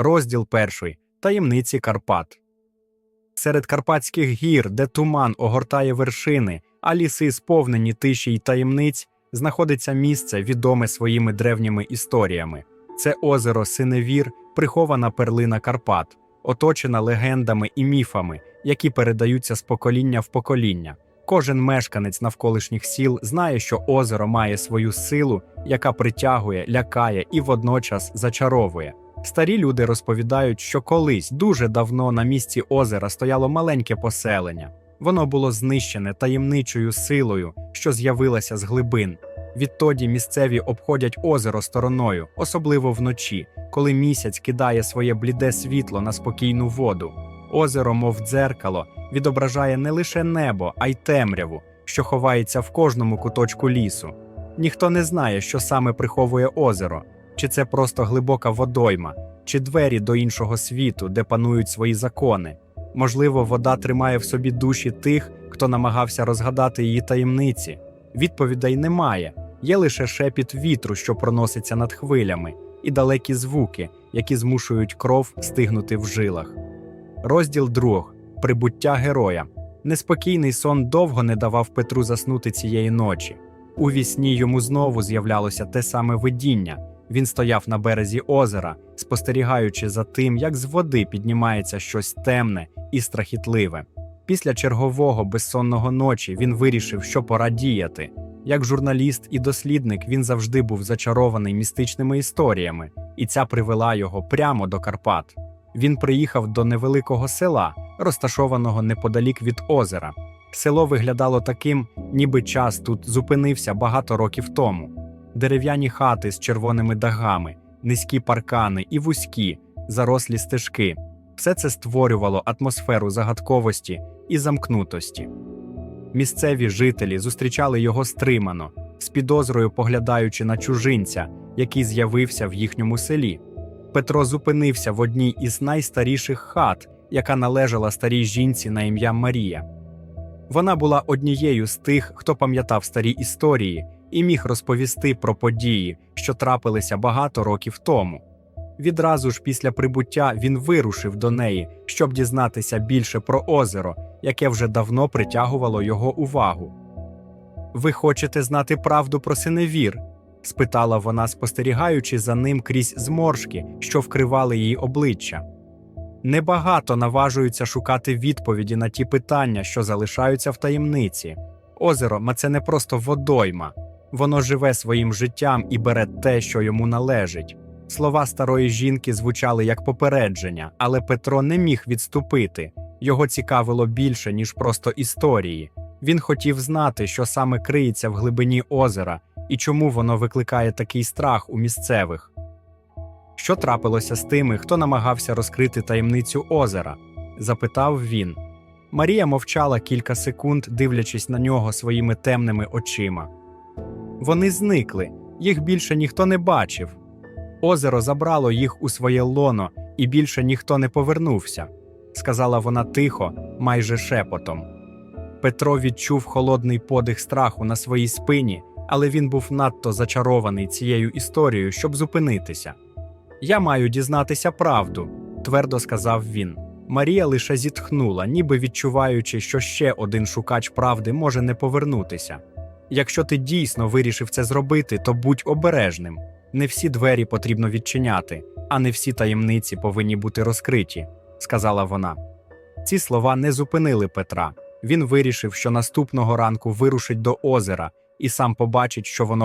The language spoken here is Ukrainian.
Розділ перший. Таємниці Карпат. Серед Карпатських гір, де туман огортає вершини, а ліси сповнені тиші й таємниць, знаходиться місце, відоме своїми древніми історіями. Це озеро Синевір, прихована перлина Карпат, оточена легендами і міфами, які передаються з покоління в покоління. Кожен мешканець навколишніх сіл знає, що озеро має свою силу, яка притягує, лякає і водночас зачаровує. Старі люди розповідають, що колись дуже давно на місці озера стояло маленьке поселення. Воно було знищене таємничою силою, що з'явилася з глибин. Відтоді місцеві обходять озеро стороною, особливо вночі, коли місяць кидає своє бліде світло на спокійну воду. Озеро, мов дзеркало, відображає не лише небо, а й темряву, що ховається в кожному куточку лісу. Ніхто не знає, що саме приховує озеро, чи це просто глибока водойма, чи двері до іншого світу, де панують свої закони. Можливо, вода тримає в собі душі тих, хто намагався розгадати її таємниці. Відповідей немає, є лише шепіт вітру, що проноситься над хвилями, і далекі звуки, які змушують кров стигнути в жилах. Розділ 2. Прибуття героя. Неспокійний сон довго не давав Петру заснути цієї ночі. У вісні йому знову з'являлося те саме видіння. Він стояв на березі озера, спостерігаючи за тим, як з води піднімається щось темне і страхітливе. Після чергового безсонного ночі він вирішив, що пора діяти. Як журналіст і дослідник, він завжди був зачарований містичними історіями, і ця привела його прямо до Карпат. Він приїхав до невеликого села, розташованого неподалік від озера. Село виглядало таким, ніби час тут зупинився багато років тому. Дерев'яні хати з червоними дахами, низькі паркани і вузькі, зарослі стежки. Все це створювало атмосферу загадковості і замкнутості. Місцеві жителі зустрічали його стримано, з підозрою поглядаючи на чужинця, який з'явився в їхньому селі. Петро зупинився в одній із найстаріших хат, яка належала старій жінці на ім'я Марія. Вона була однією з тих, хто пам'ятав старі історії і міг розповісти про події, що трапилися багато років тому. Відразу ж після прибуття він вирушив до неї, щоб дізнатися більше про озеро, яке вже давно притягувало його увагу. Ви хочете знати правду про синевір? спитала вона, спостерігаючи за ним крізь зморшки, що вкривали її обличчя. Небагато наважуються шукати відповіді на ті питання, що залишаються в таємниці. Озеро ма це не просто водойма, воно живе своїм життям і бере те, що йому належить. Слова старої жінки звучали як попередження, але Петро не міг відступити. Його цікавило більше, ніж просто історії. Він хотів знати, що саме криється в глибині озера і чому воно викликає такий страх у місцевих. Що трапилося з тими, хто намагався розкрити таємницю озера? запитав він. Марія мовчала кілька секунд, дивлячись на нього своїми темними очима. Вони зникли, їх більше ніхто не бачив. Озеро забрало їх у своє лоно, і більше ніхто не повернувся, сказала вона тихо, майже шепотом. Петро відчув холодний подих страху на своїй спині, але він був надто зачарований цією історією, щоб зупинитися. Я маю дізнатися правду, твердо сказав він. Марія лише зітхнула, ніби відчуваючи, що ще один шукач правди може не повернутися. Якщо ти дійсно вирішив це зробити, то будь обережним. Не всі двері потрібно відчиняти, а не всі таємниці повинні бути розкриті, сказала вона. Ці слова не зупинили Петра. Він вирішив, що наступного ранку вирушить до озера і сам побачить, що воно